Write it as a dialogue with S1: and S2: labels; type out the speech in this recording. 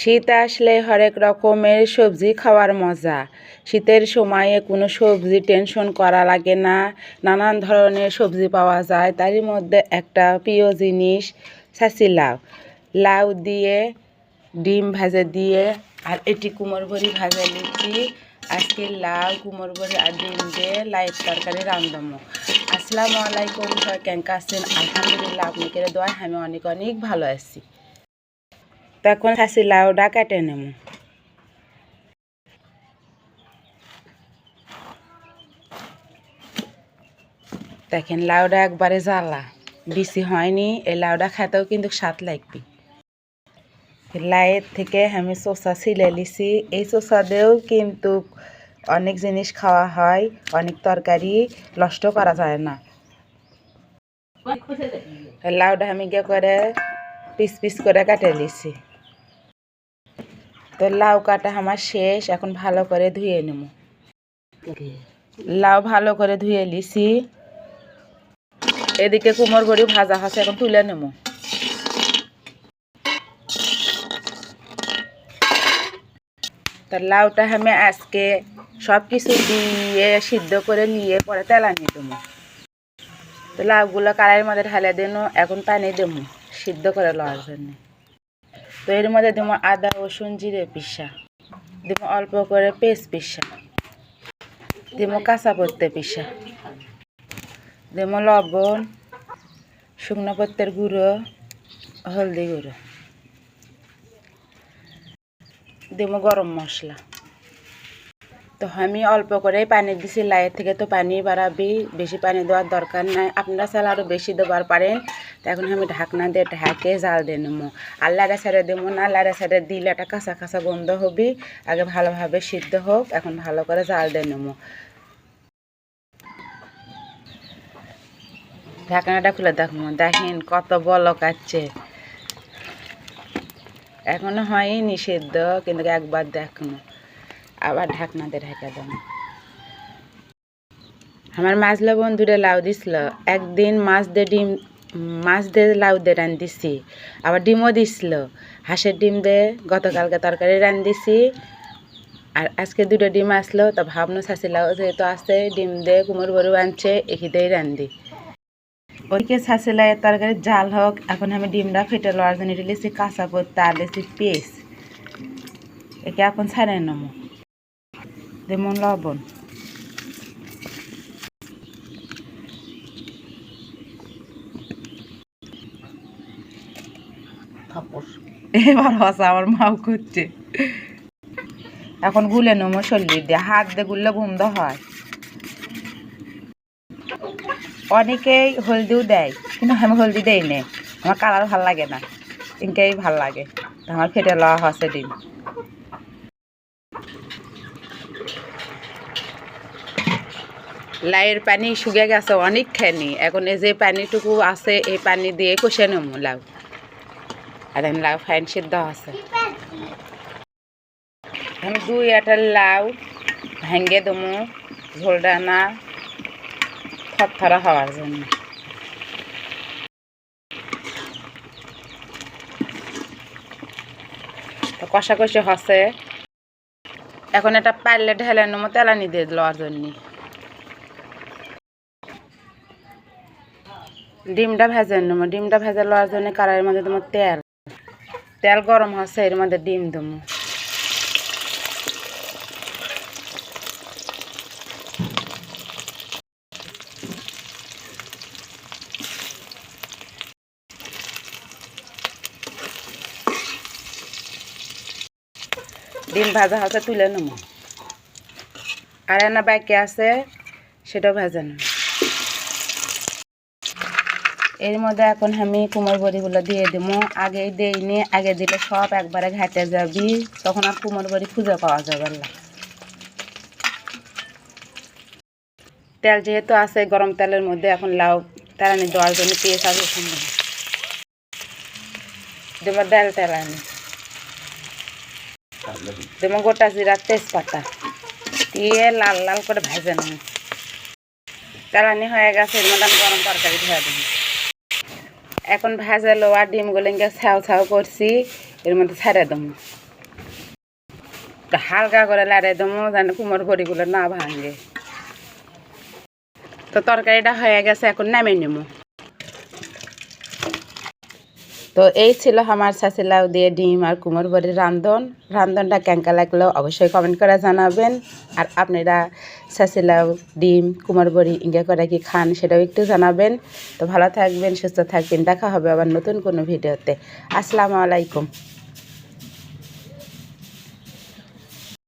S1: শীত আসলে হরেক রকমের সবজি খাওয়ার মজা। শীতের সময়ে কোনো সবজি টেনশন করা লাগে না, নানান ধরনের সবজি পাওয়া যায়। তারই মধ্যে একটা প্রিয় জিনিস ছাঁচি লাউ। লাউ দিয়ে, ডিম ভাজা দিয়ে, আর এটি কুমোর বড়ি ভাজা নিচ্ছি আজকে লাউ কুমোর বড়ি আর ডিম দিয়ে লাইট তরকারি রান্ধবো আসসালামু আলাইকুম, সবাই কেঙ্কা আছেন? আলহামদুলিল্লাহ আপনি কেড়ে দোয়া আমি অনেক অনেক ভালো আছি। তখন খাসি লাউটা কেটে নেব দেখেন লাউডা একবারে জ্বালা। বেশি হয়নি, এই লাউটা খেতেও কিন্তু স্বাদ লাগবে। লাইয়ের থেকে আমি চোষা ছিলে লিছি। এই চোষা দিয়েও কিন্তু অনেক জিনিস খাওয়া হয়, অনেক তরকারি নষ্ট করা যায় না। লাউডা আমি গিয়ে করে পিস পিস করে কাটে লিছি। তো লাউ কাটা আমার শেষ, এখন ভালো করে ধুয়ে নেব। লাউ ভালো করে ধুয়ে লিছি এদিকে কুমোর বড়ি ভাজা হাসে এখন তুলে নেব। তা লাউটা আমি আজকে সব কিছু দিয়ে সিদ্ধ করে নিয়ে পরে তেলা নিয়ে দেবো। তো লাউগুলো কড়াইয়ের মধ্যে ঢালে দেবো এখন পানি দেবো, সিদ্ধ করে লওয়ার জন্য। তো এর মধ্যে দেবো আদা, রসুন, জিরে, পিসা। দেবো অল্প করে পেস্ট পিসা। দেবো কাঁচা পত্তে পিসা। দেবো লবণ, শুকনো পত্তের গুঁড়ো, হলদি গুঁড়ো। দেবো গরম মশলা। তো আমি অল্প করে পানি দিছি লাইয়ের থেকে তো পানি বাড়াবি, বেশি পানি দেওয়ার দরকার নাই। আপনারা চাল আরও বেশি দেবার পারেন। তো এখন আমি ঢাকনা দিয়ে ঢাকে জাল দিয়ে নেব আর লাড়া সাইডে দেবো না লাড়া সাইডে দিলে একটা কাঁচা কাঁচা গন্ধ হবি। আগে ভালোভাবে সিদ্ধ হোক, এখন ভালো করে জাল দিয়ে নেব ঢাকনাটা খুলে দেখব দেখেন কত বলক আছে। এখনও হয়নি সেদ্ধ, কিন্তু একবার দেখব। আবার ঢাকনা দিয়ে ঢাকা দেব আমার মাছলা বন্ধুরা লাউ দিছিল। একদিন মাছ দিয়ে ডিম, মাছ দিয়ে লাউ দিয়ে রান দিছি। আবার ডিমও দিছিল। হাঁসের ডিম দিয়ে গতকালকে তরকারি রান দিছি। আর আজকে দুটো ডিম আসলো, তা ভাবনো শাসি লাউ যেহেতু আসছে ডিম দিয়ে কুমোর বড়ু আনছে এখিতেই রান্ধি ওইকে শাসি লাউয়ের তরকারি জাল হোক, এখন আমি ডিমটা ফেটে লওয়ার জন্য লেছি কাঁচা করতে আর পেস্ট একে এখন ছাড়াই নেব। যেমন লবণ এবার হসা আমার মাও করছে। এখন গুলে নেব শরীর দিয়ে হাত দিয়ে গুললে গন্ধ হয়। অনেকেই হলদিও দেয় কিন্তু আমি হলদি দেই নে। আমার কালার ভালো লাগে না ইনকেই ভালো লাগে। আমার ফেটে লওয়া হসে ডিম। লাউয়ের পানি শুকে গেছে অনেকখানি। এখন এই যে পানিটুকু আছে, এই পানি দিয়ে কষে নেব লাউ। আর এখন লাউ ফাইন সিদ্ধ আছে। আমি দুই একটা লাউ ভেঙে দেবো ঝোলটা না থরথরা হওয়ার জন্য। তো কষা কষে হসে এখন এটা পারলে ঢেলে নেব তেলানি দিয়ে লওয়ার জন্য। ডিমটা ভেজে নেব। ডিমটা ভেজে লওয়ার জন্য কারাইয়ের মধ্যে তোমার তেল। তেল গরম হচ্ছে এর মধ্যে ডিম দেবো। ডিম ভাজা হচ্ছে তুলে নেব। আর এনা বাকি আছে, সেটাও ভেজে নেব। এর মধ্যে এখন আমি কুমোর বড়িগুলো দিয়ে দেবো। আগে দিইনি আগে দিলে সব একবারে ঘাটে যাবি, তখন আর কুমোর বড়ি খুঁজে পাওয়া যাবে না। তেল যেহেতু আছে, গরম তেলের মধ্যে এখন লাউ তেলানি দেওয়ার জন্য পেঁয়াজ আর রসুন দেবো। দেবো ডাল তেলানি দেবো গোটা জিরা তেজপাতা। দিয়ে লাল লাল করে ভেজে নেব। তেলানি হয়ে গেছে গরম তরকারি ধুয়ে দেবো। এখন ভাজা লোয়া ডিমগুলো ছাও ছাও করছি এর মধ্যে ছেড়ে দেবো। হালকা করে লাড়ে দেবো, যেন কুমোর বড়িগুলো না ভাঙে। তো তরকারিটা হয়ে গেছে, এখন নামে নেব। তো এই ছিল আমার শাসিলাউ দিয়ে ডিম আর কুমোর বড়ির রান্ধন। রান্ধনটা ক্যাঙ্কা লাগল অবশ্যই কমেন্ট করে জানাবেন। আর আপনারা শাসিলাউ ডিম, কুমোর বড়ি ইঙ্গা করে কি খান সেটাও একটু জানাবেন। তো ভালো থাকবেন, সুস্থ থাকবেন। দেখা হবে আবার নতুন কোনো ভিডিওতে। আসসালামু আলাইকুম।